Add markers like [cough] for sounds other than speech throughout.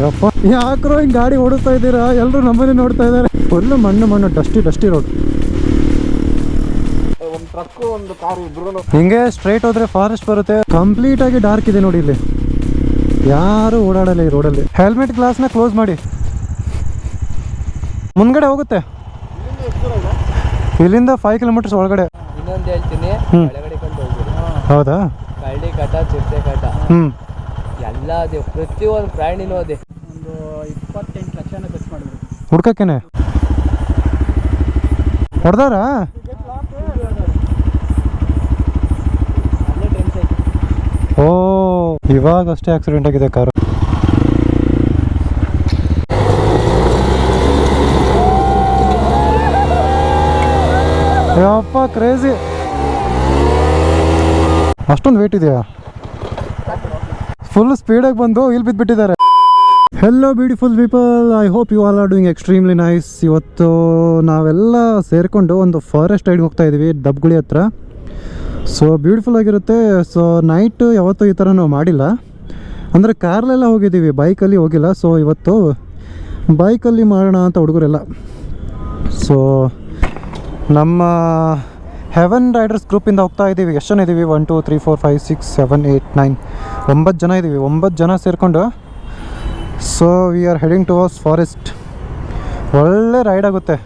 ಯಪ್ಪ. ಯಾಕ್ರೋ ಹಿಂಗೆ ಗಾಡಿ ಓಡಿಸ್ತಾ ಇದ್ದೀರಾ? ಎಲ್ಲರೂ ನಮ್ಮನೆ ನೋಡ್ತಾ ಇದ್ದಾರೆ. ಫುಲ್ ಮಣ್ಣು ಮಣ್ಣು ಡಸ್ಟಿ ಡಸ್ಟಿ ರೋಡ್ ಹಿಂಗೆ ಸ್ಟ್ರೈಟ್ ಹೋದ್ರೆ ಫಾರೆಸ್ಟ್ ಬರುತ್ತೆ. ಕಂಪ್ಲೀಟ್ ಆಗಿ ಡಾರ್ಕ್ ಇದೆ ನೋಡಿ ಇಲ್ಲಿ. ಯಾರು ಓಡಾಡಲ್ಲ ಈ ರೋಡಲ್ಲಿ ಹೆಲ್ಮೆಟ್ ಗ್ಲಾಸ್ನ ಕ್ಲೋಸ್ ಮಾಡಿ. ಮುಂದ್ಗಡೆ ಹೋಗುತ್ತೆ. ಇಲ್ಲಿಂದ ಫೈವ್ ಕಿಲೋಮೀಟರ್ಸ್ ಒಳಗಡೆ. ಇನ್ನೊಂದು ಹೇಳ್ತೀನಿ. ಹೌದಾ? ಹ್ಮ್. ಎಲ್ಲ ಅದೇ ಪ್ರತಿಯೊಂದು ಪ್ರಾಣಿನೂ ಅದೇ. ಒಂದು ಇಪ್ಪತ್ತೆಂಟು ಲಕ್ಷನ ಖರ್ಚು ಮಾಡಿದ್ರು. ಹುಡ್ಕಕ್ಕೇನೆ? ಹೊಡೆದಾರ? ಓ ಇವಾಗ ಅಷ್ಟೇ ಆಕ್ಸಿಡೆಂಟ್ ಆಗಿದೆ ಕಾರು ಯಪ್ಪ ಕ್ರೇಜಿ ಅಷ್ಟೊಂದು ವೇಟ್ ಇದೆಯಾ? ಫುಲ್ ಸ್ಪೀಡಾಗಿ ಬಂದು ಇಲ್ಲಿ ಬಿದ್ದುಬಿಟ್ಟಿದ್ದಾರೆ hello beautiful people I hope you all are doing extremely nice ಇವತ್ತು ನಾವೆಲ್ಲ ಸೇರಿಕೊಂಡು ಒಂದು ಫಾರೆಸ್ಟ್ ರೈಡ್ಗೆ ಹೋಗ್ತಾ ಇದ್ದೀವಿ ದಬ್ಗುಳಿ ಹತ್ರ. ಸೊ ಬ್ಯೂಟಿಫುಲ್ ಆಗಿರುತ್ತೆ. ಸೊ ನೈಟ್ ಯಾವತ್ತೂ ಈ ಥರ ನಾವು ಮಾಡಿಲ್ಲ. ಅಂದರೆ ಕಾರ್ಲೆಲ್ಲ ಹೋಗಿದ್ದೀವಿ ಬೈಕಲ್ಲಿ ಹೋಗಿಲ್ಲ. ಸೊ ಇವತ್ತು ಬೈಕಲ್ಲಿ ಮಾಡೋಣ ಅಂತ ಹುಡುಗರೆಲ್ಲ. ಸೊ ನಮ್ಮ ಹೆವೆನ್ ರೈಡರ್ಸ್ ಗ್ರೂಪಿಂದ ಹೋಗ್ತಾ ಇದ್ದೀವಿ ಎಷ್ಟು ಜನ ಇದ್ದೀವಿ one two three four five six seven eight nine ಒಂಬತ್ತು ಜನ ಇದ್ದೀವಿ ಒಂಬತ್ತು ಜನ ಸೇರಿಕೊಂಡು so we are heading towards forest ಒಳ್ಳೆ ರೈಡ್ ಆಗುತ್ತೆ.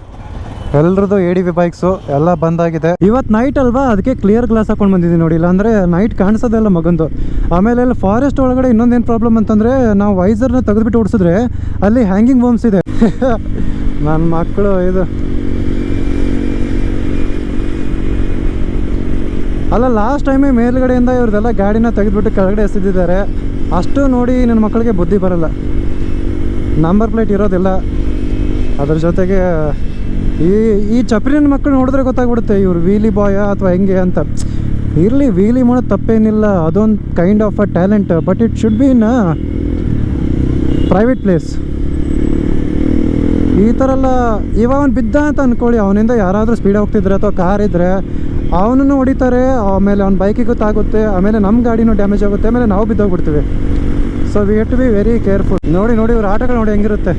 ಎಲ್ರದ್ದು ಎ ಡಿ ವಿ ಬೈಕ್ಸು ಎಲ್ಲ ಬಂದಾಗಿದೆ. ಇವತ್ತು ನೈಟ್ ಅಲ್ವಾ? ಅದಕ್ಕೆ ಕ್ಲಿಯರ್ ಗ್ಲಾಸ್ ಹಾಕೊಂಡು ಬಂದಿದ್ದೀನಿ ನೋಡಿ. ಇಲ್ಲಾಂದರೆ ನೈಟ್ ಕಾಣಿಸೋದೆಲ್ಲ ಮಗಂದು. ಆಮೇಲೆ ಅಲ್ಲಿ ಫಾರೆಸ್ಟ್ ಒಳಗಡೆ ಇನ್ನೊಂದೇನು ಪ್ರಾಬ್ಲಮ್ ಅಂತಂದರೆ, ನಾವು ವೈಸರ್ನ ತೆಗೆದುಬಿಟ್ಟು ಓಡಿಸಿದ್ರೆ ಅಲ್ಲಿ ಹ್ಯಾಂಗಿಂಗ್ ಬೋಮ್ಸ್ ಇದೆ. [laughs] ನನ್ನ ಮಕ್ಕಳು ಇದು. ಅಲ್ಲ ಲಾಸ್ಟ್ ಟೈಮೇ ಮೇಲ್ಗಡೆಯಿಂದ ಇವ್ರದ್ದೆಲ್ಲ ಗಾಡಿನ ತೆಗೆದುಬಿಟ್ಟು ಕೆಳಗಡೆ ಎಸೆದಿದ್ದಾರೆ. ಅಷ್ಟು ನೋಡಿ ನನ್ನ ಮಕ್ಕಳಿಗೆ ಬುದ್ಧಿ ಬರಲ್ಲ. ನಂಬರ್ ಪ್ಲೇಟ್ ಇರೋದಿಲ್ಲ. ಅದ್ರ ಜೊತೆಗೆ, ಈ ಈ ಚಪ್ರಿನ ಮಕ್ಕಳು ನೋಡಿದ್ರೆ ಗೊತ್ತಾಗ್ಬಿಡುತ್ತೆ, ಇವ್ರು ವೀಲಿ ಬಾಯ ಅಥವಾ ಹೆಂಗೆ ಅಂತ. ಇರಲಿ ವೀಲಿ ಮಾಡೋದು ತಪ್ಪೇನಿಲ್ಲ. ಅದೊಂದು kind of a talent but it should be in private place ಈ ಥರ ಎಲ್ಲ ಇವಾಗ ಅವ್ನು ಬಿದ್ದ ಅಂತ ಅಂದ್ಕೊಳ್ಳಿ ಅವನಿಂದ ಯಾರಾದರೂ ಸ್ಪೀಡ್ ಹೋಗ್ತಿದ್ರೆ ಅಥವಾ ಕಾರ್ ಇದ್ದರೆ ಅವನನ್ನು ಹೊಡಿತಾರೆ, ಆಮೇಲೆ ಅವ್ನ ಬೈಕಿಗೆ ಗೊತ್ತಾಗುತ್ತೆ, ಆಮೇಲೆ ನಮ್ಮ ಗಾಡಿನೂ ಡ್ಯಾಮೇಜ್ ಆಗುತ್ತೆ, ಆಮೇಲೆ ನಾವು ಬಿದ್ದೋಗ್ಬಿಡ್ತೀವಿ. So we have to be very careful ನೋಡಿ ನೋಡಿ, ಇವ್ರ ಆಟಗಳು ನೋಡಿ ಹೆಂಗಿರುತ್ತೆ.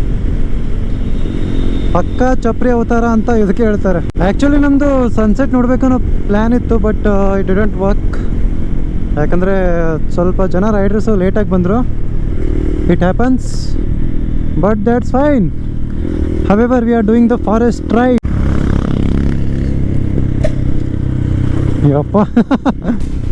ಪಕ್ಕ ಚಪ್ರಿ ಅವತಾರ ಅಂತ ಇದಕ್ಕೆ ಹೇಳ್ತಾರೆ. ಆ್ಯಕ್ಚುಲಿ ನಮ್ಮದು ಸನ್ಸೆಟ್ ನೋಡಬೇಕನ್ನೋ ಪ್ಲ್ಯಾನ್ ಇತ್ತು ಬಟ್ ಇಟ್ ಡಿಡೆಂಟ್ ವರ್ಕ್ ಯಾಕಂದರೆ ಸ್ವಲ್ಪ ಜನ ರೈಡರ್ಸು ಲೇಟಾಗಿ ಬಂದರು. It happens but that's fine however we are doing the forest ride ಯಪ್ಪ ಫುಲ್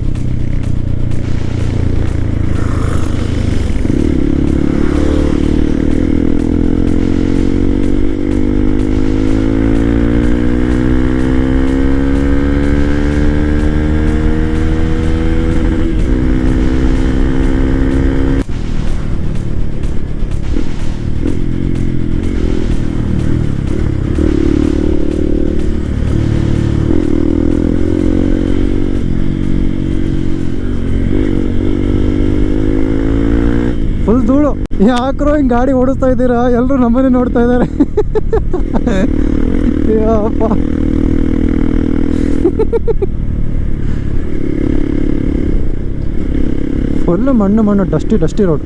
ಯಾಕ್ರೋ ಹಿಂಗೆ ಗಾಡಿ ಓಡಿಸ್ತಾ ಇದ್ದೀರಾ? ಎಲ್ಲರೂ ನಮ್ಮನೆ ನೋಡ್ತಾ ಇದ್ದಾರೆ. ಯಪ್ಪ. ಫುಲ್ ಮಣ್ಣು ಮಣ್ಣು, ಡಸ್ಟಿ ಡಸ್ಟಿ ರೋಡ್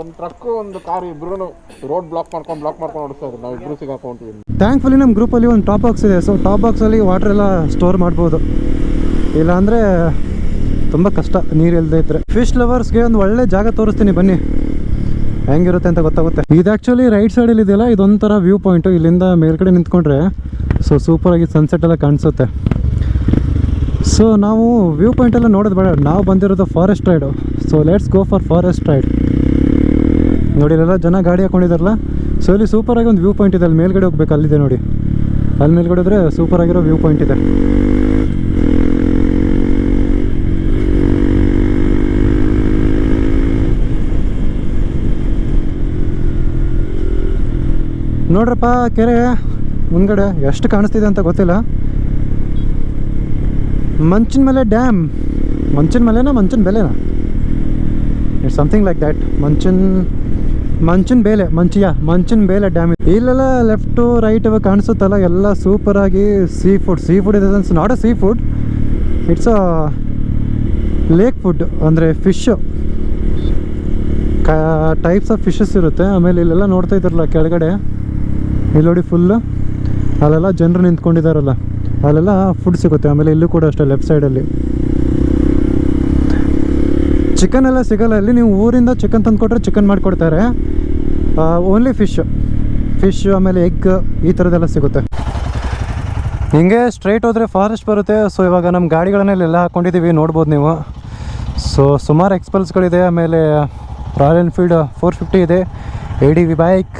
ಒಂದು ಟ್ರಕ್ ಒಂದು ಕಾರ್ ಇಬ್ರು ರೋಡ್ ಬ್ಲಾಕ್ ಮಾಡ್ಕೊಂಡು ಬ್ಲಾಕ್ ಮಾಡ್ಕೊಂಡು ಓಡಿಸ್ತಾ ಇದ್ರು. ನಾವು ಇಬ್ರು ಸಿಗಾಕೊಂಡ್ವಿ ಥ್ಯಾಂಕ್ಫುಲಿ ನಮ್ಮ ಗ್ರೂಪಲ್ಲಿ ಒಂದು ಟಾಪ್ ಬಾಕ್ಸ್ ಇದೆ. ಸೊ ಟಾಪ್ ಬಾಕ್ಸಲ್ಲಿ ವಾಟರ್ ಎಲ್ಲ ಸ್ಟೋರ್ ಮಾಡ್ಬೋದು. ಇಲ್ಲಾಂದರೆ ತುಂಬ ಕಷ್ಟ ನೀರು ಇಲ್ಲದೆ ಇದ್ದರೆ ಫಿಶ್ ಲವರ್ಸ್ಗೆ ಒಂದು ಒಳ್ಳೆ ಜಾಗ ತೋರಿಸ್ತೀನಿ. ಬನ್ನಿ. ಹೆಂಗಿರುತ್ತೆ ಅಂತ ಗೊತ್ತಾಗುತ್ತೆ. ಇದು ಆ್ಯಕ್ಚುಲಿ ರೈಟ್ ಸೈಡಲ್ಲಿ ಇದೆಯಲ್ಲ? ಇದೊಂಥರ ವ್ಯೂ ಪಾಯಿಂಟು ಇಲ್ಲಿಂದ ಮೇಲ್ಗಡೆ ನಿಂತ್ಕೊಂಡ್ರೆ ಸೊ ಸೂಪರಾಗಿ ಸನ್ಸೆಟ್ ಎಲ್ಲ ಕಾಣಿಸುತ್ತೆ. ಸೊ ನಾವು ವ್ಯೂ ಪಾಯಿಂಟೆಲ್ಲ ನೋಡೋದು ಬೇಡ. ನಾವು ಬಂದಿರೋದು forest ride so let's go for forest ride ನೋಡಿ ಇಲ್ಲೆಲ್ಲ ಜನ ಗಾಡಿ ಹಾಕೊಂಡಿದಾರಲ್ಲ? ಸೊ ಇಲ್ಲಿ ಸೂಪರಾಗಿ ಒಂದು ವ್ಯೂ ಪಾಯಿಂಟ್ ಇದೆ. ಅಲ್ಲಿ ಮೇಲ್ಗಡೆ ಹೋಗ್ಬೇಕು, ಅಲ್ಲಿದೆ ನೋಡಿ. ಅಲ್ಲಿ ಮೇಲ್ಗಡೆ ಸೂಪರ್ ಆಗಿರೋ ವ್ಯೂ ಪಾಯಿಂಟ್ ಇದೆ. ನೋಡ್ರಪ್ಪ, ಕೆರೆ ಮುಂದ್ಗಡೆ ಎಷ್ಟು ಕಾಣಿಸ್ತಿದೆ ಅಂತ ಗೊತ್ತಿಲ್ಲ. ಮಂಚಿನ ಮೇಲೆ ಡ್ಯಾಮ್ ಮಂಚಿನ ಮೇಲೆನಾ, ಮಂಚಿನ ಬೆಲೆನಾ? ಇಟ್ಸ್ ಸಮಥಿಂಗ್ ಲೈಕ್ ದ್ಯಾಟ್ ಮಂಚಿನ ಮಂಚಿನ ಬೇಲೆ, ಮಂಚಿಯ, ಮಂಚಿನ ಬೇಲೆ ಡ್ಯಾಮ್ ಇಲ್ಲೆಲ್ಲ ಲೆಫ್ಟು ರೈಟ್ ಕಾಣಿಸುತ್ತಲ್ಲ, ಎಲ್ಲ ಸೂಪರಾಗಿ ಸೀ ಫುಡ್ ಸೀ ಫುಡ್ ಇದೆ not a seafood it's a lake food ಅಂದರೆ ಫಿಶ್ ಟೈಪ್ಸ್ ಆಫ್ ಫಿಶಸ್ ಇರುತ್ತೆ, ಆಮೇಲೆ ಇಲ್ಲೆಲ್ಲ ನೋಡ್ತಾ ಇದ್ದಾರಲ್ಲ ಕೆಳಗಡೆ. ಇಲ್ಲಿ ನೋಡಿ ಫುಲ್ಲು ಅಲ್ಲೆಲ್ಲ ಜನರು ನಿಂತ್ಕೊಂಡಿದ್ದಾರಲ್ಲ ಅಲ್ಲೆಲ್ಲ ಫುಡ್ ಸಿಗುತ್ತೆ, ಆಮೇಲೆ ಇಲ್ಲೂ ಕೂಡ ಅಷ್ಟೇ ಲೆಫ್ಟ್ ಸೈಡಲ್ಲಿ ಚಿಕನ್ ಎಲ್ಲ ಸಿಗಲ್ಲ, ಇಲ್ಲಿ ನೀವು ಊರಿಂದ ಚಿಕನ್ ತಂದುಕೊಟ್ರೆ ಚಿಕನ್ ಮಾಡಿಕೊಡ್ತಾರೆ. ಓನ್ಲಿ ಫಿಶ್ ಫಿಶ್ ಆಮೇಲೆ ಎಗ್ ಈ ಥರದ್ದೆಲ್ಲ ಸಿಗುತ್ತೆ. ಹಿಂಗೆ ಸ್ಟ್ರೈಟ್ ಹೋದರೆ ಫಾರೆಸ್ಟ್ ಬರುತ್ತೆ. ಸೊ ಇವಾಗ ನಮ್ಮ ಗಾಡಿಗಳನ್ನೆಲ್ಲ ಹಾಕ್ಕೊಂಡಿದ್ದೀವಿ ನೋಡ್ಬೋದು ನೀವು. ಸೊ ಸುಮಾರು ಎಕ್ಸ್ಪಲ್ಸ್ಗಳಿದೆ ಆಮೇಲೆ ರಾಯಲ್ ಎನ್ಫೀಲ್ಡ್ ಫೋರ್ ಫಿಫ್ಟಿ ಇದೆ. ಎ ಡಿ ವಿ ಬೈಕ್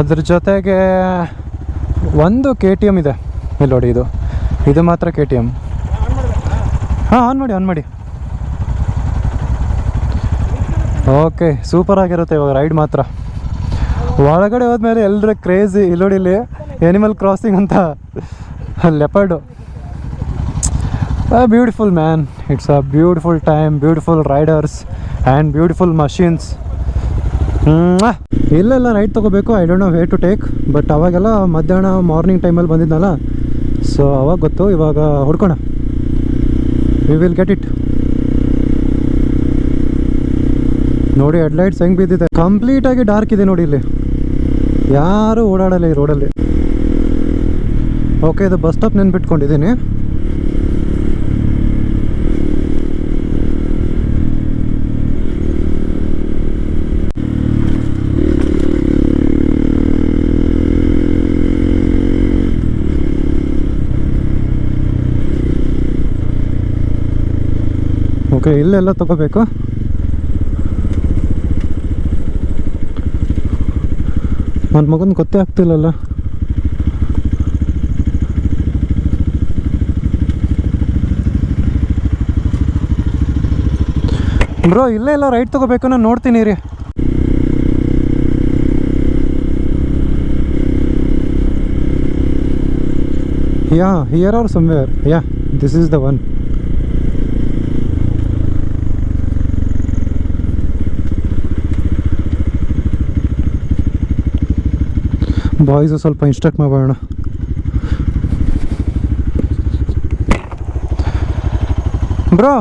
ಅದ್ರ ಜೊತೆಗೆ ಒಂದು ಕೆ ಟಿ ಎಂ ಇದೆ. ಇಲ್ಲಿ ನೋಡಿ ಇದು. ಇದು ಮಾತ್ರ ಕೆ ಟಿ ಎಂ ಹಾಂ ಆನ್ ಮಾಡಿ ಆನ್ ಮಾಡಿ. ಓಕೆ ಸೂಪರ್ ಆಗಿರುತ್ತೆ ಇವಾಗ ರೈಡ್ ಮಾತ್ರ. ಒಳಗಡೆ ಹೋದ್ಮೇಲೆ ಎಲ್ಲರೂ ಕ್ರೇಜಿ ಇಲ್ಲೋಡಿ ಇಲ್ಲಿ ಎನಿಮಲ್ ಕ್ರಾಸಿಂಗ್ ಅಂತ leopard beautiful man it's a beautiful time beautiful riders and beautiful machines ಇಲ್ಲೆಲ್ಲ ರೈಡ್ ತೊಗೋಬೇಕು I don't know way to take but ಅವಾಗೆಲ್ಲ ಮಧ್ಯಾಹ್ನ ಮಾರ್ನಿಂಗ್ ಟೈಮಲ್ಲಿ ಬಂದಿದ್ನಲ್ಲ ಸೊ ಅವಾಗ ಗೊತ್ತು, ಇವಾಗ ಹುಡ್ಕೋಣ. ವಿ ವಿಲ್ ಗೆಟ್ ಇಟ್ ನೋಡಿ ಹೆಡ್ಲೈಟ್ಸ್ ಹೆಂಗ್ ಬಿದ್ದಿದೆ. ಕಂಪ್ಲೀಟ್ ಆಗಿ ಡಾರ್ಕ್ ಇದೆ ನೋಡಿ ಇಲ್ಲಿ. ಯಾರು ಓಡಾಡಲ್ಲ ಈ ರೋಡಲ್ಲಿ ಓಕೆ ಇದು ಬಸ್ ಸ್ಟಾಪ್ ನೆನ್ಪಿಟ್ಕೊಂಡಿದ್ದೀನಿ. ಓಕೆ ಇಲ್ಲೆಲ್ಲ ತಗೋಬೇಕು? ನನ್ನ ಮಗನ ಗೊತ್ತೇ ಆಗ್ತಿಲ್ಲಲ್ಲ. ಬ್ರೋ, ಇಲ್ಲೇ ಇಲ್ಲ ರೈಟ್ ತಗೋಬೇಕು ನಾನು ನೋಡ್ತೀನಿ ರೀ ya here are somewhere ya this is the one boys ಸ್ವಲ್ಪ ಇನ್ಸ್ಟ್ರಕ್ಟ್ ಮಾಡೋಣ ಬ್ರೋ,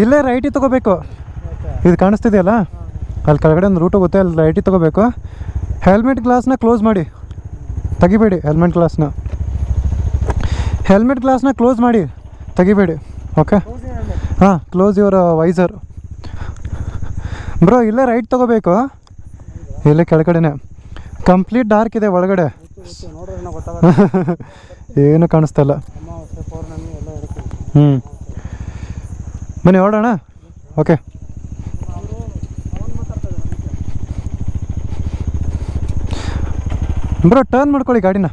ಇಲ್ಲೇ ರೈಟಿ ತೊಗೋಬೇಕು. ಇದು ಕಾಣಿಸ್ತಿದೆಯಲ್ಲ? ಅಲ್ಲಿ ಕೆಳಗಡೆ ಒಂದು ರೂಟ್ ಹೋಗುತ್ತೆ, ಅಲ್ಲಿ ರೈಟಿ ತೊಗೋಬೇಕು. ಹೆಲ್ಮೆಟ್ ಗ್ಲಾಸ್ನ ಕ್ಲೋಸ್ ಮಾಡಿ. ತೆಗಿಬೇಡಿ ಹೆಲ್ಮೆಟ್ ಗ್ಲಾಸ್ನ ಹೆಲ್ಮೆಟ್ ಗ್ಲಾಸ್ನ ಕ್ಲೋಸ್ ಮಾಡಿ. ತೆಗಿಬೇಡಿ ಓಕೆ ಹಾಂ ಕ್ಲೋಸ್ ಯುವರ್ ವೈಸರ್ ಬ್ರೋ, ಇಲ್ಲೇ ರೈಟ್ ತಗೋಬೇಕು. ಇಲ್ಲೇ ಕೆಳಗಡೆನೆ. ಕಂಪ್ಲೀಟ್ ಡಾರ್ಕ್ ಇದೆ ಒಳಗಡೆ. ಏನು ಕಾಣಿಸ್ತಲ್ಲ ಹ್ಞೂ ಬನ್ನಿ ಹೊರಡೋಣ ಓಕೆ. ಬ್ರೋ ಟರ್ನ್ ಮಾಡ್ಕೊಳ್ಳಿ ಗಾಡಿನ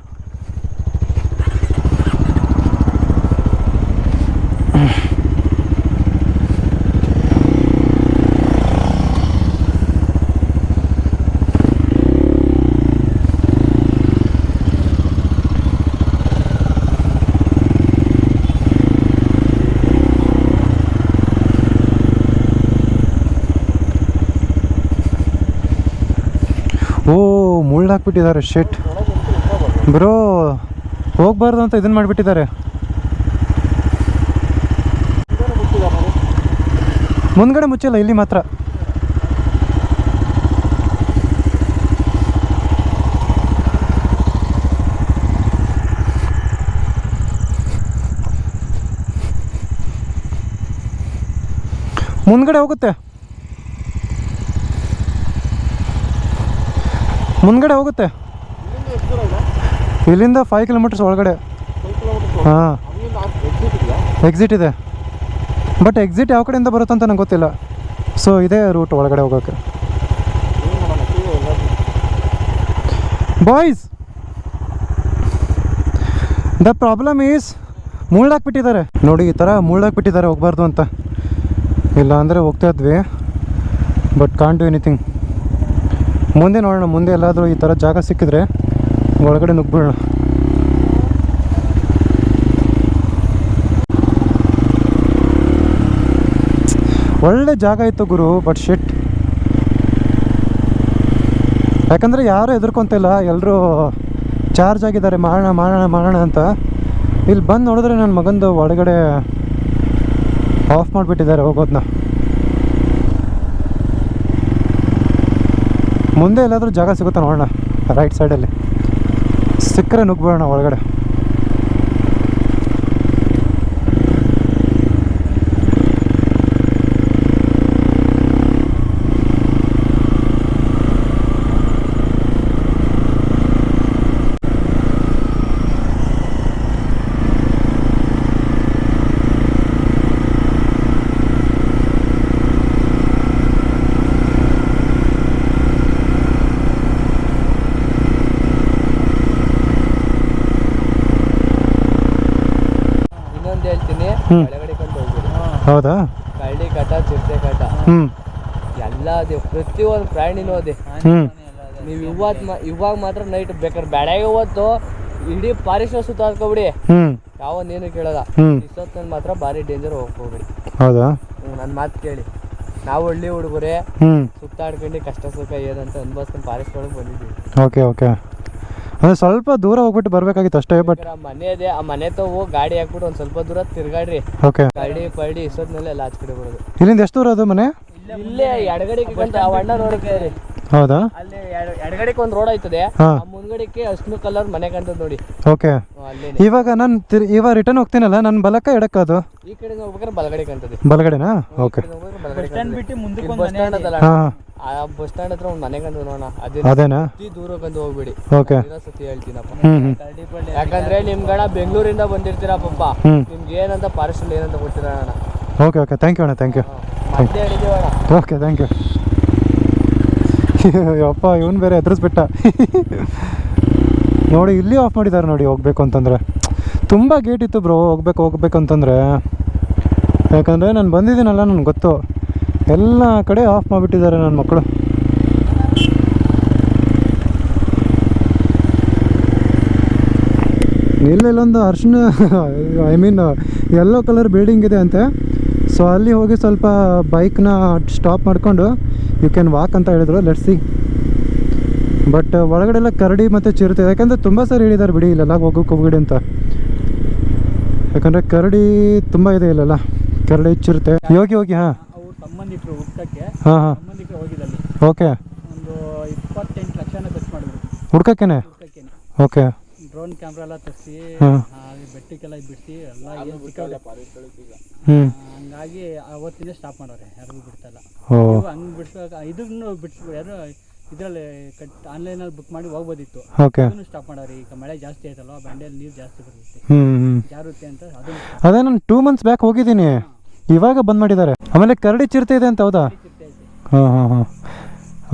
ಓ ಮುಳ್ಳು ಹಾಕ್ಬಿಟ್ಟಿದ್ದಾರೆ ಶೆಟ್ ಬ್ರೋ ಹೋಗ್ಬಾರ್ದು ಅಂತ ಇದನ್ನ ಮಾಡಿಬಿಟ್ಟಿದ್ದಾರೆ. ಮುಂದ್ಗಡೆ ಮುಚ್ಚಿಲ್ಲ ಇಲ್ಲಿ ಮಾತ್ರ. ಮುಂದ್ಗಡೆ ಹೋಗುತ್ತೆ. ಮುಂದ್ಗಡೆ ಹೋಗುತ್ತೆ. ಇಲ್ಲಿಂದ ಫೈವ್ ಕಿಲೋಮೀಟರ್ಸ್ ಒಳಗಡೆ. ಹಾಂ. ಎಕ್ಸಿಟ್ ಇದೆ. ಬಟ್ ಎಕ್ಸಿಟ್ ಯಾವ ಕಡೆಯಿಂದ ಬರುತ್ತೆ ಅಂತ ನಂಗೆ ಗೊತ್ತಿಲ್ಲ. ಸೊ ಇದೇ ರೂಟ್ ಒಳಗಡೆ ಹೋಗೋಕ್ಕೆ ಬಾಯ್ಸ್ ದ ಪ್ರಾಬ್ಲಮ್ ಈಸ್ ಮುಳ್ಳಾಕ್ಬಿಟ್ಟಿದ್ದಾರೆ ನೋಡಿ ಈ ಥರ ಮುಳ್ಳಾಕ್ಬಿಟ್ಟಿದ್ದಾರೆ ಹೋಗ್ಬಾರ್ದು ಅಂತ. ಇಲ್ಲ ಅಂದರೆ ಹೋಗ್ತಾ ಇದ್ವಿ. ಬಟ್ ಕಾಂಟ್ ಡು ಎನಿಥಿಂಗ್ ಮುಂದೆ ನೋಡೋಣ, ಮುಂದೆ ಎಲ್ಲಾದರೂ ಈ ಥರ ಜಾಗ ಸಿಕ್ಕಿದ್ರೆ ಒಳಗಡೆ ನುಗ್ಬಿಡೋಣ. ಒಳ್ಳೆ ಜಾಗ ಇತ್ತು ಗುರು ಬಟ್ ಶಿಟ್ ಯಾಕಂದರೆ ಯಾರೂ ಎದುರ್ಕೊಂತಿಲ್ಲ ಎಲ್ಲರೂ ಚಾರ್ಜ್ ಆಗಿದ್ದಾರೆ, ಮಾಡೋಣ ಮಾಡೋಣ ಮಾಡೋಣ ಅಂತ. ಇಲ್ಲಿ ಬಂದು ನೋಡಿದ್ರೆ ನನ್ನ ಮಗಂದು ಒಳಗಡೆ ಆಫ್ ಮಾಡಿಬಿಟ್ಟಿದ್ದಾರೆ ಹೋಗೋದನ್ನ ಮುಂದೆ ಎಲ್ಲಾದರೂ ಜಾಗ ಸಿಗುತ್ತಾ ನೋಡೋಣ? ರೈಟ್ ಸೈಡಲ್ಲಿ ಸಿಕ್ಕರೆ ನುಗ್ಬಿಡೋಣ ಒಳಗಡೆ ಇನ್ನೊಂದು ಹೇಳ್ತೀನಿ ಹ್ಮ್. ಒಳಗಡೆ ಕೊಂಡು ಹೋಗ್ಬಿಡಿ. ಹೌದಾ? ಕಳ್ಳಿ ಕಟ ಚಿರತೆ ಕಟ. ಹ್ಞೂ ಎಲ್ಲ ಅದೇ ಪ್ರತಿಯೊಂದು ಪ್ರಾಣಿನೂ ಅದೇ. ನೀವು ಇವತ್ತು ಇವಾಗ ಮಾತ್ರ ನೈಟ್ ಬೇಕಾದ್ರೆ ಬೆಳಗ್ಗೆ ಹೊತ್ತು ಇಡೀ ಪಾರಿಶ್ರ ಸುತ್ತ ಬಿಡಿ ಯಾವ ನೀನು ಕೇಳಲ್ಲ. ಇಷ್ಟೊತ್ತಿನಲ್ಲಿ ಮಾತ್ರ ಭಾರಿ ಡೇಂಜರ್ ಹೋಗ್ಕೋಬೇಡಿ ಹೌದಾ? ನನ್ನ ಮಾತು ಕೇಳಿ. ನಾವು ಹಳ್ಳಿ ಹುಡುಗರೇ ಹ್ಞೂ ಸುತ್ತಾಡ್ಕೊಂಡು ಕಷ್ಟ ಸುಖ ಏನಂತ ಅನ್ಭವಿಸ್ಕೊಂಡು ಫಾರೆಸ್ಟ್ ಒಳಗೆ ಬಂದಿದ್ದೀವಿ. Okay okay. ಅಂದರೆ ಸ್ವಲ್ಪ ದೂರ ಹೋಗ್ಬಿಟ್ಟು ಬರಬೇಕಾಗಿತ್ತು ಅಷ್ಟೇ ಬಟ್ ಮನೆ ಇದೆ ಆ ಮನೆ ಹೋಗಿ ಗಾಡಿ ಹಾಕ್ಬಿಟ್ಟು ಒಂದು ಸ್ವಲ್ಪ ದೂರ ತಿರ್ಗಾಡ್ರಿ. ಓಕೆ ಗಾಡಿ ಪಡಿ ಇಷ್ಟೊತ್ತಿನಲ್ಲೇ ಎಲ್ಲ ಆಚೆ ಕಡೆ ಬರೋದು. ಇಲ್ಲಿಂದ ಎಷ್ಟು ದೂರ ಅದು ಮನೆ? ಇಲ್ಲೇ ಎಡಗಡೆ ಬಂದು ಆ ಅಣ್ಣ ನೋಡಕ್ಕೆ ರೀ ಹೌದಾ? ಅಲ್ಲಿ ಎಡಗಡೆ ಎಡಗಡೆಗೆ ಒಂದು ರೋಡ್ ಆಯ್ತದೆ. ಮುಂದ್ಗಡೆಗೆ ಅಷ್ಟು ಕಲರ್ ಮನೆ ಕಾಣ್ತದೆ ನೋಡಿ. ಓಕೆ ಇವಾಗ ನಾನು ತಿರ್ ಇವಾಗ ರಿಟರ್ನ್ ಹೋಗ್ತೀನಲ್ಲ ನನ್ನ ಬಲಕ್ಕ ಎಡಕ್ಕ ಅದು? ಈ ಕಡೆ ಹೋಗ್ಬೇಕಾದ್ರೆ ಬಲಗಡೆ ಕಂತದೆ ಬಲಗಡೆನಾ? ಓಕೆ ಬಸ್ ಸ್ಟ್ಯಾಂಡ್ ಬಿಟ್ಟು ಮುಂದಕ್ಕೆ ಬಸ್ ಸ್ಟ್ಯಾಂಡ್ ಅದಲ್ಲ. ಹಾಂ ಹಾಂ. ಆ ಬಸ್ ಸ್ಟ್ಯಾಂಡ್ ಹತ್ರ ಒಂದು ಮನೆ ಕಂಡು ನೋಡೋಣ. ಅದೇ ಅದೇನಾ? ಅತಿ ದೂರ ಬಂದು ಹೋಗ್ಬೇಡಿ. ಓಕೆ. ಇರೋ ಸತಿ ಹೇಳ್ತೀನಪ್ಪ. ಹ್ಞೂ ಹ್ಞೂ ಯಾಕಂದ್ರೆ ನಿಮ್ಗಣ ಬೆಂಗಳೂರಿಂದ ಬಂದಿರ್ತೀರಾ ಪಪ್ಪ ನಿಮ್ಗೆ ಏನಂತ ಪಾರ್ಸಲ್ ಏನಂತ ಕೊಡ್ತೀರಾ ಅಣ್ಣ. Okay okay. ಥ್ಯಾಂಕ್ ಯು ಅಣ್ಣ ಥ್ಯಾಂಕ್ ಯು ಮತ್ತೆ ಹೇಳಿದೀವಿ ಅಣ್ಣ. ಓಕೆ ಥ್ಯಾಂಕ್ ಯು ಅಪ್ಪ ಇವನು ಬೇರೆ ಎದುರಿಸ್ಬಿಟ್ಟ [laughs] ನೋಡಿ ಇಲ್ಲಿ ಆಫ್ ಮಾಡಿದ್ದಾರೆ ನೋಡಿ ಹೋಗ್ಬೇಕು ಅಂತಂದರೆ. ತುಂಬ ಗೇಟ್ ಇತ್ತು ಬ್ರೋ ಹೋಗ್ಬೇಕು ಹೋಗ್ಬೇಕು ಅಂತಂದರೆ. ಯಾಕಂದರೆ ನಾನು ಬಂದಿದ್ದೀನಲ್ಲ ನನಗೆ ಗೊತ್ತು. ಎಲ್ಲ ಕಡೆ ಆಫ್ ಮಾಡಿಬಿಟ್ಟಿದ್ದಾರೆ ನನ್ನ ಮಕ್ಕಳು ಇಲ್ಲೆಲ್ಲೊಂದು ಅರ್ಶಿನ I mean yellow colour building ಇದೆ ಅಂತೆ. ಸೊ ಅಲ್ಲಿ ಹೋಗಿ ಸ್ವಲ್ಪ ಬೈಕ್ನ ಸ್ಟಾಪ್ ಮಾಡಿಕೊಂಡು ಯು ಕ್ಯಾನ್ ವಾಕ್ ಅಂತ ಹೇಳಿದ್ರು ಲೆಟ್ಸ್ ಬಟ್ ಒಳಗಡೆ ಎಲ್ಲ ಕರಡಿ ಮತ್ತು ಚಿರತೆ ಯಾಕಂದರೆ ತುಂಬ ಸರಿ ಹೇಳಿದ್ದಾರೆ ಬಿಡಿ ಇಲ್ಲೆಲ್ಲ ಹೋಗೋಕೆ ಹೋಗ್ಬಿಡಿ ಅಂತ. ಯಾಕಂದರೆ ಕರಡಿ ತುಂಬ ಇದೆ ಇಲ್ಲೆಲ್ಲ. ಕರಡಿ ಚಿರುತ್ತೆ ಯೋಗಿ ಹೋಗಿ ಹಾಂ. ಹಾಂ ಹಾಂ. ಸಂಬಂಧಿಕರು ಓಕೆ. ಒಂದು ಇಪ್ಪತ್ತೆಂಟು ಲಕ್ಷನ ಖರ್ಚು ಮಾಡಿದ್ರು. ಹುಡ್ಕಕ್ಕೇನೆ? ಹುಡ್ಕಕ್ಕೆ ಓಕೆ. ಡ್ರೋನ್ ಕ್ಯಾಮ್ರಾ ಎಲ್ಲ ತರಿಸಿ ಹಾಂ. ಬೆಟ್ಟಕ್ಕೆಲ್ಲ ಬಿಡಿಸಿ ಎಲ್ಲ ಏನು ಹ್ಞೂ ಹಂಗಾಗಿ ಅವತ್ತಿಂದ ಸ್ಟಾಪ್ ಮಾಡೋರೆ ಯಾರಿಗೂ ಬಿಡ್ತಲ್ಲ ಓ. ಹಂಗೆ ಬಿಡಿಸ್ಬೇಕು ಇದನ್ನು ಬಿಡಿಸ್ ಯಾರು ಇದರಲ್ಲಿ ಕಟ್ ಆನ್ಲೈನಲ್ಲಿ ಬುಕ್ ಮಾಡಿ ಹೋಗ್ಬೋದಿತ್ತು. ಓಕೆ. ಅದನ್ನು ಸ್ಟಾಪ್ ಮಾಡೋರಿ ಈಗ ಮಳೆ ಜಾಸ್ತಿ ಆಯ್ತಲ್ವ ಬಂಡೆಯಲ್ಲಿ ನೀರು ಜಾಸ್ತಿ ಬರುತ್ತೆ. ಹ್ಞೂ ಹ್ಞೂ ಜಾರುತ್ತೆ ಅಂತ ಅದನ್ನು ಅದೇ ನಾನು ಟೂ ಮಂತ್ಸ್ ಬ್ಯಾಕ್ ಹೋಗಿದ್ದೀನಿ. ಇವಾಗ ಬಂದ್ ಮಾಡಿದ್ದಾರೆ. ಆಮೇಲೆ ಕರಡಿ ಚಿರತೆ ಇದೆ ಅಂತ ಹೌದಾ? ಹಾಂ ಹಾಂ ಹಾಂ.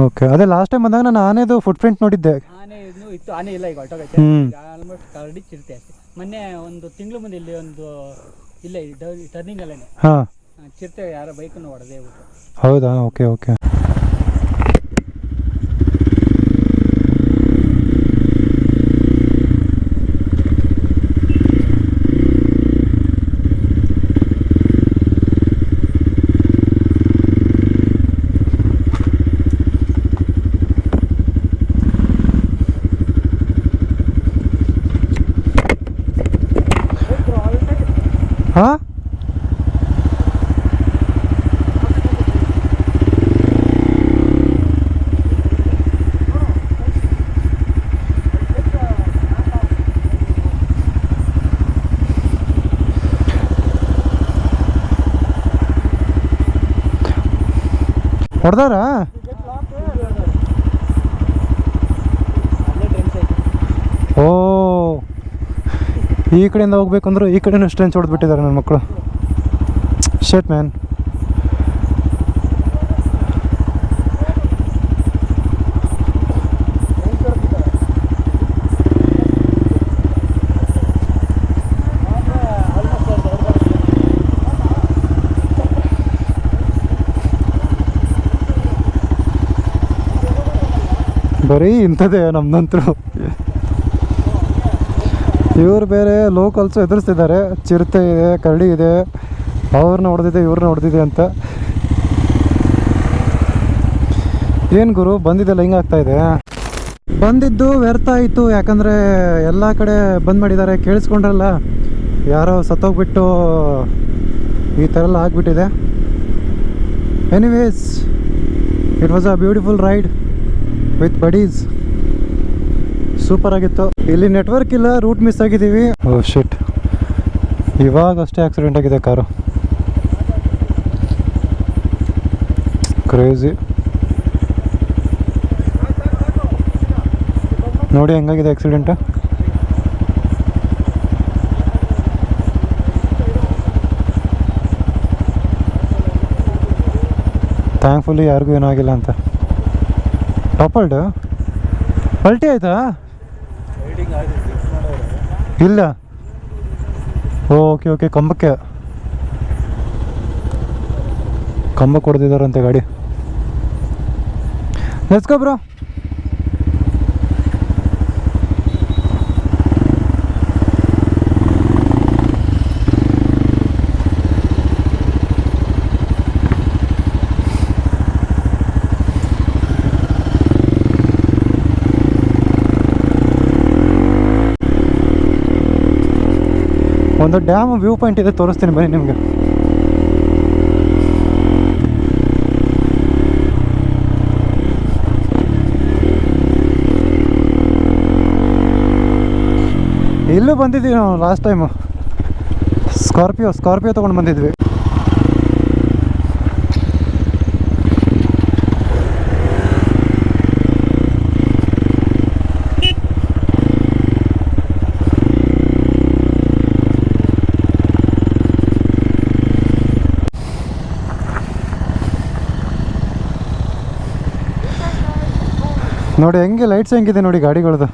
ಓಕೆ ಅದೇ ಲಾಸ್ಟ್ ಟೈಮ್ ಬಂದಾಗ ನಾನು ಆನೆದು ಫುಟ್ ಪ್ರಿಂಟ್ ನೋಡಿದ್ದೆ. ಆನೆ ಇನ್ನೂ ಇತ್ತು ಆನೆ ಇಲ್ಲ ಈಗ ಹೊರಟೋಗೈತೆ. ಆಲ್ಮೋಸ್ಟ್ ಕರಡಿ ಚಿರತೆ ಮೊನ್ನೆ ಒಂದು ತಿಂಗಳು ಮುಂದೆ ಇಲ್ಲಿ ಒಂದು ಇಲ್ಲ ಟರ್ನಿಂಗ್ ಅಲ್ಲೇ ಹಾಂ. ಚಿರತೆ ಯಾರೋ ಬೈಕನ್ನು ಹೊಡೆದೇ ಬಿಟ್ಟು ಹೌದಾ? ಓಕೆ ಓಕೆ ಹೊಡೆದಾರಾ ಓ. ಈ ಕಡೆಯಿಂದ ಹೋಗ್ಬೇಕಂದ್ರೆ ಈ ಕಡೆನೂ ಸ್ಟ್ರೆಂಚ್ ಹೊಡೆದ್ಬಿಟ್ಟಿದ್ದಾರೆ ನನ್ನ ಮಕ್ಕಳು ಶೇಟ್ ಮ್ಯಾನ್ ಬರೀ ಇಂಥದ್ದೇ ನಮ್ದಂತರು ಇವ್ರು ಬೇರೆ ಲೋಕಲ್ಸು ಎದುರಿಸ್ತಿದ್ದಾರೆ. ಚಿರತೆ ಇದೆ, ಕರಡಿ ಇದೆ, ಅವ್ರನ್ನ ಹೊಡೆದಿದೆ, ಇವ್ರನ್ನ ಹೊಡೆದಿದೆ ಅಂತ. ಏನು ಗುರು, ಬಂದಿದ್ದೆಲ್ಲ ಹಿಂಗಾಗ್ತಾ ಇದೆ? ಬಂದಿದ್ದು ವ್ಯರ್ಥ ಆಯಿತು. ಯಾಕಂದರೆ ಎಲ್ಲ ಕಡೆ ಬಂದ್ ಮಾಡಿದ್ದಾರೆ. ಕೇಳಿಸ್ಕೊಂಡ್ರಲ್ಲ, ಯಾರೋ ಸತ್ತೋಗ್ಬಿಟ್ಟು ಈ ಥರ ಎಲ್ಲ ಆಗಿಬಿಟ್ಟಿದೆ. Anyways it was a beautiful ride with buddies super ಆಗಿತ್ತು. ಇಲ್ಲಿ ನೆಟ್ವರ್ಕ್ ಇಲ್ಲ ರೂಟ್ ಮಿಸ್ ಆಗಿದ್ದೀವಿ. ಶಿಟ್ ಇವಾಗ ಅಷ್ಟೇ ಆಕ್ಸಿಡೆಂಟ್ ಆಗಿದೆ ಕಾರು. ಕ್ರೇಜಿ ನೋಡಿ ಹೆಂಗಾಗಿದೆ ಆಕ್ಸಿಡೆಂಟ್ ಥ್ಯಾಂಕ್ಫುಲಿ ಯಾರಿಗೂ ಏನೂ ಆಗಿಲ್ಲ ಅಂತ. ಟಪಲ್ಡ್ ಪಲ್ಟಿ ಆಯ್ತಾ? ಇಲ್ಲ. ಓಕೆ ಓಕೆ ಕಂಬಕ್ಕೆ. ಕಂಬಕ್ಕೆ ಹೊಡೆದಿದ್ದಾರಂತೆ ಗಾಡಿ. ಲೆಟ್ಸ್ ಒಂದು ಡ್ಯಾಮ್ ವ್ಯೂ ಪಾಯಿಂಟ್ ಇದೆ, ತೋರಿಸ್ತೀನಿ ಬನ್ನಿ ನಿಮಗೆ. ಇಲ್ಲೂ ಬಂದಿದ್ವಿ ನಾವು ಲಾಸ್ಟ್ ಟೈಮು ಸ್ಕಾರ್ಪಿಯೋ ಸ್ಕಾರ್ಪಿಯೋ ತೊಗೊಂಡು ಬಂದಿದ್ವಿ. ನೋಡಿ, ಹೆಂಗೆ ಲೈಟ್ಸ್ ಹೆಂಗಿದೆ ನೋಡಿ ಗಾಡಿಗಳದು.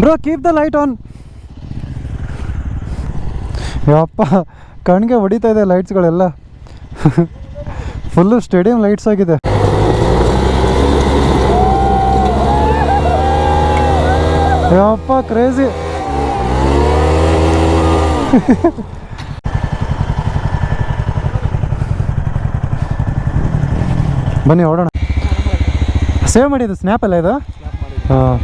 Bro keep the light on ಯಪ್ಪ, ಕಣ್ಗೆ ಹೊಡಿತಾ ಇದೆ ಲೈಟ್ಸ್ಗಳೆಲ್ಲ ಫುಲ್ಲು ಸ್ಟೇಡಿಯಂ ಲೈಟ್ಸ್ ಆಗಿದೆ. ಯಪ್ಪ ಕ್ರೇಜಿ ಬನ್ನಿ ಹೊಡೋಣ ಸೇವ್ ಮಾಡಿದ್ದು ಸ್ನ್ಯಾಪ್ ಅಲ್ಲ ಇದು? ಹಾಂ.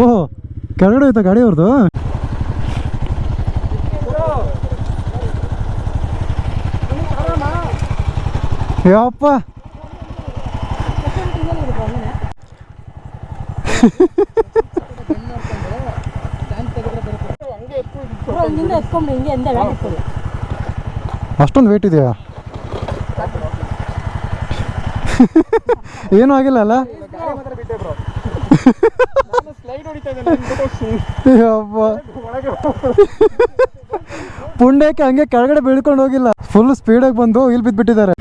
ಓಹೋ ಕೆಳಗಡೆ ಹೋಯ್ತಾ ಗಾಡಿ ಅವ್ರದ್ದು ಇಟ್ಕೊಳ್ಳಿ ಅಷ್ಟೊಂದು ವೇಟ್ ಇದೆಯಾ? ಏನೂ ಆಗಿಲ್ಲ ಅಲ್ಲ? ಪುಂಡಕ್ಕೆ ಹಂಗೆ ಕೆಳಗಡೆ ಬೀಳ್ಕೊಂಡು ಹೋಗಿಲ್ಲ. ಫುಲ್ ಸ್ಪೀಡಾಗಿ ಬಂದು ಇಲ್ಲಿ ಬಿದ್ದುಬಿಟ್ಟಿದ್ದಾರೆ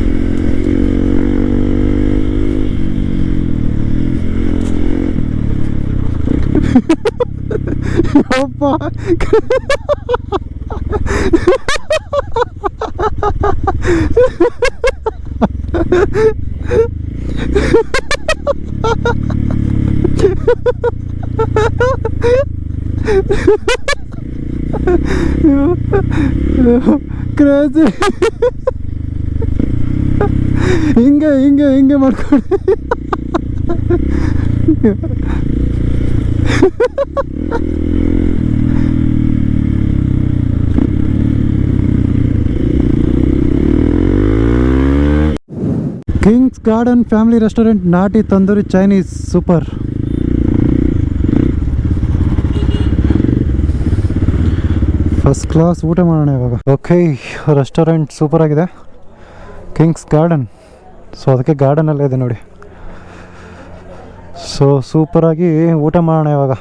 ಯಪ್ಪ ಕ್ರೇಜಿ ಹಿಂಗೆ ಹಿಂಗೆ ಹಿಂಗೆ ಮಾಡ್ಕೊಂಡು ಕಿಂಗ್ಸ್ ಗಾರ್ಡನ್ ಫ್ಯಾಮಿಲಿ ರೆಸ್ಟೋರೆಂಟ್ ನಾಟಿ tandoori Chinese super first class ಊಟ ಮಾಡೋಣ ಇವಾಗ. ಓಕೆ ರೆಸ್ಟೋರೆಂಟ್ ಸೂಪರ್ ಆಗಿದೆ. ಕಿಂಗ್ಸ್ ಗಾರ್ಡನ್ ಸೊ ಅದಕ್ಕೆ ಗಾರ್ಡನಲ್ಲೇ ಇದೆ ನೋಡಿ. ಸೊ ಸೂಪರಾಗಿ ಊಟ ಮಾಡೋಣ ಇವಾಗ.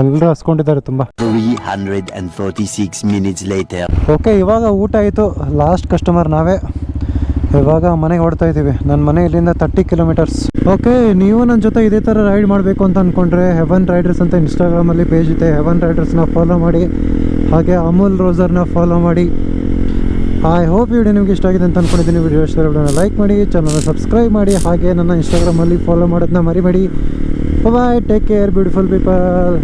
ಎಲ್ಲರೂ ಹಸ್ಕೊಂಡಿದ್ದಾರೆ ತುಂಬ. 346 minutes later. ಓಕೆ ಇವಾಗ ಊಟ ಆಯಿತು. ಲಾಸ್ಟ್ ಕಸ್ಟಮರ್ ನಾವೇ. ಇವಾಗ ಮನೆಗೆ ಹೊಡ್ತಾ ಇದ್ದೀವಿ. ನನ್ನ ಮನೆ ಇಲ್ಲಿಂದ ತರ್ಟಿ ಕಿಲೋಮೀಟರ್ಸ್ ಓಕೆ ನೀವು ನನ್ನ ಜೊತೆ ಇದೇ ಥರ ರೈಡ್ ಮಾಡಬೇಕು ಅಂತ ಅಂದ್ಕೊಂಡ್ರೆ ಹೆವನ್ ರೈಡರ್ಸ್ ಅಂತ ಇನ್ಸ್ಟಾಗ್ರಾಮಲ್ಲಿ ಪೇಜ್ ಇದೆ. ಹೆವನ್ ರೈಡರ್ಸ್ನ ಫಾಲೋ ಮಾಡಿ, ಹಾಗೆ ಅಮೂಲ್ ರೋಸರ್ನ ಫಾಲೋ ಮಾಡಿ. ಐ ಹೋಪ್ ವಿಡಿಯೋ ನಿಮ್ಗೆ ಇಷ್ಟ ಆಗಿದೆ ಅಂತ ಅಂದ್ಕೊಂಡಿದ್ದೀನಿ ವಿಡಿಯೋ ಇಷ್ಟ ವಿಡಿಯೋನ ಲೈಕ್ ಮಾಡಿ ಚಾನಲ್ನ ಸಬ್ಸ್ಕ್ರೈಬ್ ಮಾಡಿ, ಹಾಗೆ ನನ್ನ ಇನ್ಸ್ಟಾಗ್ರಾಮಲ್ಲಿ ಫಾಲೋ ಮಾಡೋದನ್ನ ಮರಿಬೇಡಿ. Bye take care beautiful people